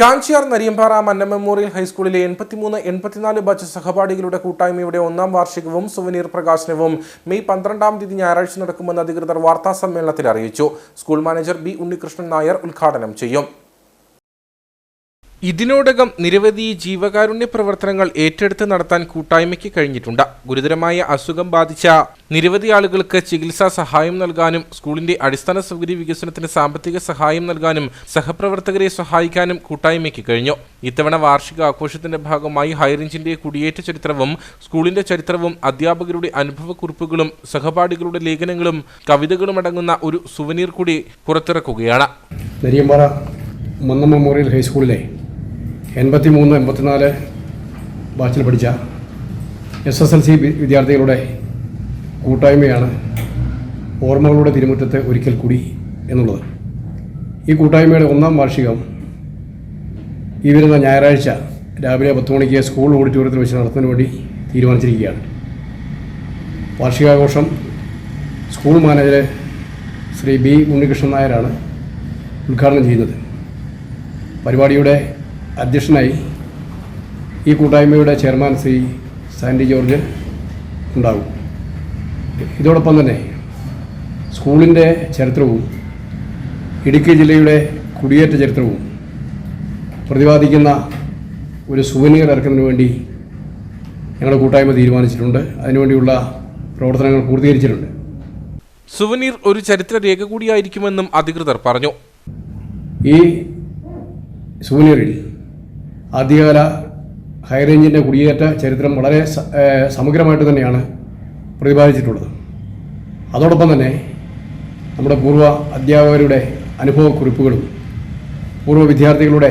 കാഞ്ചിയാർ നരിയമ്പാറ മന്ന മെമ്മോറിയൽ ഹൈസ്കൂളിലെ എൺപത്തിമൂന്ന് എൺപത്തിനാല് ബാച്ച് സഹപാഠികളുടെ കൂട്ടായ്മയുടെ ഒന്നാം വാർഷികവും സുവനീർ പ്രകാശനവും മെയ് പന്ത്രണ്ടാം തീയതി ഞായറാഴ്ച നടക്കുമെന്ന് അധികൃതർ വാർത്താ സമ്മേളനത്തിൽ അറിയിച്ചു. School manager B Unnikrishnan Nair ഉദ്ഘാടനം ചെയ്യും. ഇതിനോടകം നിരവധി ജീവകാരുണ്യ പ്രവർത്തനങ്ങൾ ഏറ്റെടുത്ത് നടത്താൻ കൂട്ടായ്മയ്ക്ക് കഴിഞ്ഞിട്ടുണ്ട്. ഗുരുതരമായ അസുഖം ബാധിച്ച നിരവധി ആളുകൾക്ക് ചികിത്സാ സഹായം നൽകാനും സ്കൂളിന്റെ അടിസ്ഥാന സൗകര്യ വികസനത്തിന് സാമ്പത്തിക സഹായം നൽകാനും സഹപ്രവർത്തകരെ സഹായിക്കാനും കൂട്ടായ്മയ്ക്ക് കഴിഞ്ഞു. ഇത്തവണ വാർഷിക ആഘോഷത്തിന്റെ ഭാഗമായി ഹൈറേഞ്ചിന്റെ കുടിയേറ്റ ചരിത്രവും സ്കൂളിന്റെ ചരിത്രവും അധ്യാപകരുടെ അനുഭവക്കുറിപ്പുകളും സഹപാഠികളുടെ ലേഖനങ്ങളും കവിതകളും അടങ്ങുന്ന ഒരു സുവനീർ കൂടി പുറത്തിറക്കുകയാണ്. നെരിയമ്പാറ മന്ന മെമ്മോറിയൽ ഹൈസ്കൂളിലെ എൺപത്തി മൂന്ന് എൺപത്തിനാല് ബാച്ചിൽ പഠിച്ച എസ് എസ് എൽ സി വിദ്യാർത്ഥികളുടെ കൂട്ടായ്മയാണ് ഓർമ്മകളുടെ തിരുമുറ്റത്ത് ഒരിക്കൽ കൂടി എന്നുള്ളത്. ഈ കൂട്ടായ്മയുടെ ഒന്നാം വാർഷികം ഈ വരുന്ന ഞായറാഴ്ച രാവിലെ പത്ത് മണിക്ക് സ്കൂൾ ഓഡിറ്റോറിയത്തിൽ വെച്ച് നടത്തുന്നതിന് വേണ്ടി തീരുമാനിച്ചിരിക്കുകയാണ്. വാർഷികാഘോഷം school manager Shri B Unnikrishnan നായരാണ് ഉദ്ഘാടനം ചെയ്യുന്നത്. പരിപാടിയുടെ അധ്യക്ഷനായി ഈ കൂട്ടായ്മയുടെ ചെയർമാൻ ശ്രീ സാൻഡി ജോർജ് ഉണ്ടാകും. ഇതോടൊപ്പം തന്നെ സ്കൂളിന്റെ ചരിത്രവും ഇടുക്കി ജില്ലയുടെ കുടിയേറ്റ ചരിത്രവും പ്രതിപാദിക്കുന്ന ഒരു സുവനീർ ഇറക്കുന്നതിന് വേണ്ടി ഞങ്ങളുടെ കൂട്ടായ്മ തീരുമാനിച്ചിട്ടുണ്ട്. അതിനുവേണ്ടിയുള്ള പ്രവർത്തനങ്ങൾ പൂർത്തീകരിച്ചിട്ടുണ്ട്. സുവനീർ ഒരു ചരിത്ര രേഖ കൂടിയായിരിക്കുമെന്നും അധികൃതർ പറഞ്ഞു. ഈ സൂനിയറിൽ ആദ്യകാല ഹൈറേഞ്ചിന്റെ കുടിയേറ്റ ചരിത്രം വളരെ സമഗ്രമായിട്ട് തന്നെയാണ് പ്രതിപാദിച്ചിട്ടുള്ളത്. അതോടൊപ്പം തന്നെ നമ്മുടെ പൂർവ അധ്യാപകരുടെ അനുഭവക്കുറിപ്പുകളും പൂർവ വിദ്യാർത്ഥികളുടെ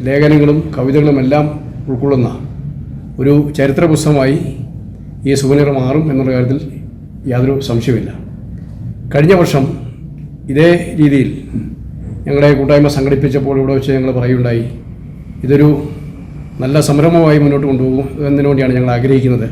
ലേഖനങ്ങളും കവിതകളും എല്ലാം ഉൾക്കൊള്ളുന്ന ഒരു ചരിത്ര പുസ്തകമായി ഈ സുവനീർ മാറും എന്നുള്ള കാര്യത്തിൽ യാതൊരു സംശയമില്ല കഴിഞ്ഞ വർഷം ഇതേ രീതിയിൽ ഞങ്ങളുടെ കൂട്ടായ്മ സംഘടിപ്പിച്ചപ്പോൾ ഇവിടെ വെച്ച് ഞങ്ങൾ പറയുണ്ടായി ഇതൊരു നല്ല സംരംഭമായി മുന്നോട്ട് കൊണ്ടുപോകും എന്നതിനു വേണ്ടിയാണ് ഞങ്ങൾ ആഗ്രഹിക്കുന്നത്.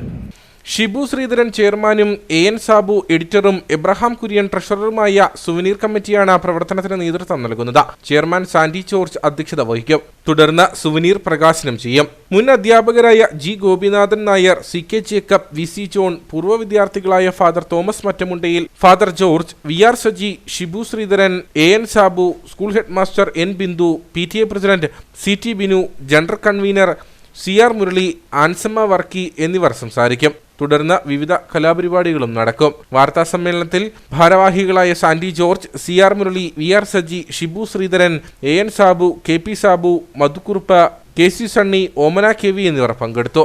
ഷിബു ശ്രീധരൻ ചെയർമാനും എ എൻ സാബു എഡിറ്ററും എബ്രഹാം കുര്യൻ ട്രഷററുമായ സുവനീർ കമ്മിറ്റിയാണ് പ്രവർത്തനത്തിന് നേതൃത്വം നൽകുന്നത്. ചെയർമാൻ സാൻഡി ജോർജ് അധ്യക്ഷത വഹിക്കും. തുടർന്ന് സുവനീർ പ്രകാശനം ചെയ്യും. മുൻ അധ്യാപകരായ G Gopinathan Nair C K Jacob V C John പൂർവ വിദ്യാർത്ഥികളായ father Thomas Mattamundayil father George V R Saji Shibu Sreedharan A N Sabu school head master N Bindu P T A president C T Binu general convener C R Murali Ansamma Varkey എന്നിവർ സംസാരിക്കും. തുടർന്ന് വിവിധ കലാപരിപാടികളും നടക്കും. വാർത്താ സമ്മേളനത്തിൽ ഭാരവാഹികളായ Sandy George C R Murali V R Saji Shibu Sreedharan A N Sabu K P Sabu Madhu Kurup K C Sunny Omana K V എന്നിവർ പങ്കെടുത്തു.